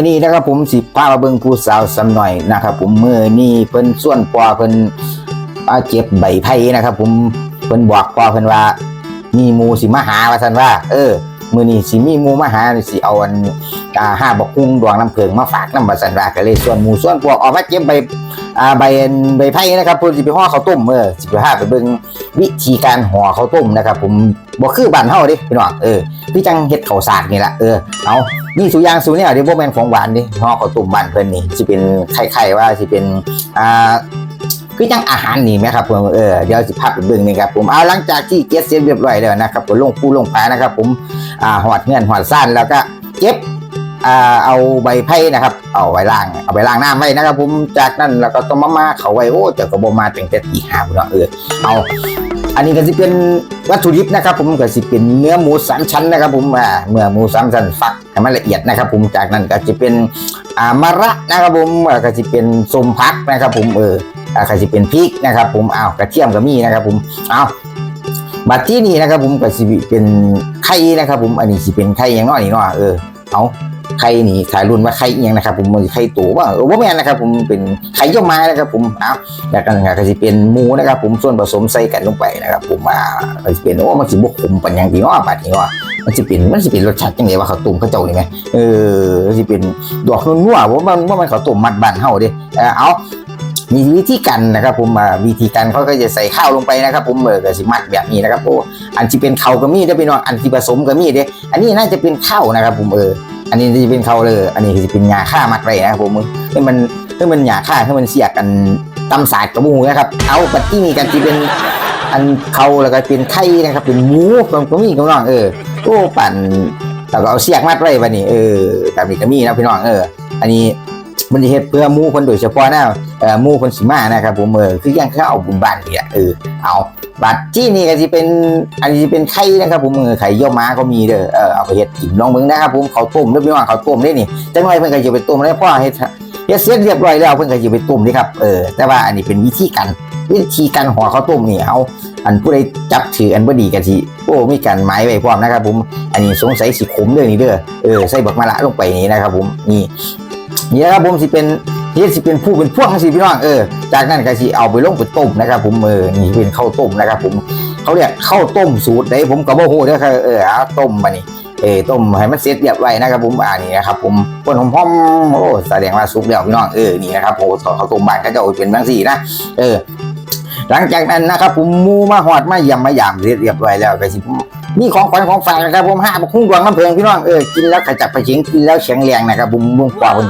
ันนี้นะครับผมสิพามาเบิ่งผู้สาวสำหน่อยนะครับ ผมมือนี่เพิ่นส่วนปอเพิ่นอาเจ็บใบไผ่นะครับ ผมเพิ่นบอกปอเพิ่นว่า มีหมูสิมาหาว่าซั่นว่า เออ มือนี่สิมีหมูมาหาสิเอาอันอ่าห้าบักฮุ้งดวงน้ำเพิงมาฝากน้ำว่าซั่นว่าก็เลยส่วนหมูส่วนพวกออกมาเจ็บใบ อ่าใบใบไผ่นะครับเพิ่นสิไปห่อข้าวต้มเออสิไปหาไปเบิ่งวิธีการห่อข้าวต้มนะครับ ผมบ่คือบ้านเฮาเด้พี่น้องเออพี่จังเฮ็ดข้าวสากนี่ล่ะเออเอานี่สุยางสุเนี่ยเดี๋ยวพวกแมนของหวานดิห่อข้าวต้มบ้านเพิ่นนี่สิเป็นไข่ๆว่าสิเป็นอ่าคือจังอาหารนี่ไหมครับผมเออเดี๋ยวสิพาไปเบิ่งนี่ครับผมเอาหลังจากที่เก็บเสร็จเรียบร้อยแล้วนะครับผมลงปูลงปลานะครับ ผมอ่าหอดเงื่อนหอดซ่านแล้วก็เก็บ เอาใบไผ่นะครับ เอาไว้ล้าง เอาไปล้างน้ำไว้นะครับ ผมจากนั้นแล้วก็ต้มมาม่าเขาไว้โอ้แต่ก็บ่มาตั้งแต่ตีห้าเนาะเออเอาอันนี้ก็จะเป็นวัตถุดิบนะครับ ผมก็จะเป็นเนื้อหมูสามชั้นนะครับ ผมอ่าเมื่อหมูสามชั้นฟักให้มันละเอียดนะครับ ผมจากนั้นก็จะเป็นอ่ามะระนะครับผมก็จะเป็นส้มพักนะครับ ผมเออก็จะเป็นพริกนะครับ ผมเอากระเทียมก็มีนะครับ ผมเอาบัดที่นี่นะครับ ผมก็จะเป็นไข่นะครับ ผมอันนี้จะเป็นไข่อยังน้อยนี่เนาะเออเอา ไข่นี่ถ่ายรุ่นว่าไข่อหยังนะครับ ผมมันไข่ตัวว่าเออว่าแม่นนะครับ ผมเป็นไข่เยี่ยวม้านะครับ ผมเอ้าวแล้วกันก็จะเป็นหมูนะครับ ผมส่วนผสมใส่กันลงไปนะครับ ผมมาก็จะเป็นโอ้มันสิบกขมปัญญังดีเนาะบาดนี้ว่ามันจะเป็นมันจะเป็นรสชาติจังไดว่าข้าวต้มข้าวเจ้านี่ไหมเออมันจะเป็นดอกนัวๆว่ามันว่ามันข้าวต้มมัดบานเฮาเด้เออเอามีวิธีการนะครับ ผมอ่าวิธีการเขาก็จะใส่ข้าวลงไปนะครับ ผมเออก็สิมัดแบบนี้นะครับโอ้อันที่เป็นข้าวก็มีได้อพี่น้องอันที่ผสมก็มีเด้อันนี้น่าจะเป็นข้าวนะครับ ผมเออ อันนี้จะเป็นเขาเลย อันนี้จะเป็นยาฆ่ามัดไว้นะครับผมให้มันให้มันยาฆ่าให้มันเสียกันตำสาดกระบูนะครับ เอาปัดที่นี่กันที่เป็นอันเขาแล้วก็เป็นไข่นะครับ เป็นหมูมันก็มีกับน้องเออโอ้ปั่นแล้วก็เอาเสียกมัดไว้บัดนี้เออแบบนี้ก็มีนะพี่น้องเออ อันนี้มันจะเฮ็ดเพื่อหมูคนโดยเฉพาะนะเออหมูคนสิมานะครับผมเออคือยังเขาเอาบุญบ้านเนี่ยเออเอา บัดที่นี่ก็จะเป็นอันนี้เป็นไข่นะครับผมเออไข่เยี่ยวม้าก็มีเด้อเออเอาไปเฮ็ดกินลองมึงนะครับผมเขาต้มเด้อพี่น้องเขาต้มได้นี่จังไรเพิ่นก็จะไปต้มได้พ่อเฮ็ดเฮ็ดเสร็จเรียบร้อยแล้วเพิ่นก็สิไปต้มนี่ครับเออแต่ว่าอันนี้เป็นวิธีการวิธีการห่อข้าวต้มนี่เอาอันผู้ใดจับถืออันบ่ดีก็สิโอ้มีการหมายไว้พร้อมนะครับผมอันนี้สงสัยสิขมเด้อนี่เด้อเออใส่บักมะระลงไปนี่นะครับผมนี่นี่นะครับผมสิเป็น เฮ็ดสิเป็นผู้เป็นพวงสิพี่น้องเออจากนั้นก็สิเอาไปลงไปต้มนะครับ ผมเออนี่เป็นข้าวต้มนะครับ ผมเขาเรียกข้าวต้มสูตรใดผมก็บ่ฮู้เด้อครับเออเอาต้มมานี่เออต้มให้มันเสร็จเรียบร้อยนะครับ ผมอ่านี่นะครับ ผมคนหอมๆโอ้แสดงว่าสุกแล้วพี่น้องเออนี่นะครับโอ้เขาต้มบ้านเขาจะเป็นบางสีนะเออหลังจากนั้นนะครับผมมูมาหอดมาเยี่ยมมาย่ำเสร็จเรียบร้อยแล้วก็สิมีของขวัญของฝากนะครับผมห้าบกคุ้งดวงน้ำเพลิงพี่น้องเออกินแล้วขจับไปเชิงกินแล้วแข็งแรงนะครับผมบุ้งกว่าผม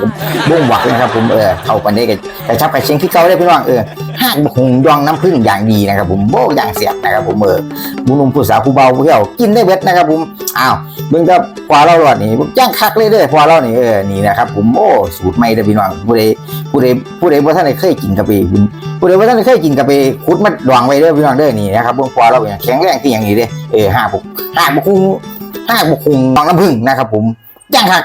บุ้งหวักนะครับผมเออเข้าปันได้กับกระชับกระเชิงที่เก่าได้พี่น้องเออห้าบกคุ้งดวงน้ำผึ้งอย่างดีนะครับผมโบอย่างเสียบนะครับผมเออบุ้งนุ่มผู้สาวผู้เบาผู้เที่ยวกินได้เวทนะครับผมอ้าวเบิ่งกับพอเราหลอดนี่ย่างคักเลยเด้อพอเรานี่เออนี่นะครับผมโอ้สูตรใหม่เด้อพี่น้องผู้ใดผู้ใดผู้ใดบ่าทันเคยกินกะปิผู้ใดบ่าทันเคยกินกะปิขุดมาดองไว้เด้อพี่น้องเด้อนี่นะครับเบิ่งพอเราอย่างแข็งแรงที่อย่างนี้เด้อ เออห้าบุกห้าบุกคุงห้าบุกคุงดองน้ำผึ้งนะครับผมย่างคัก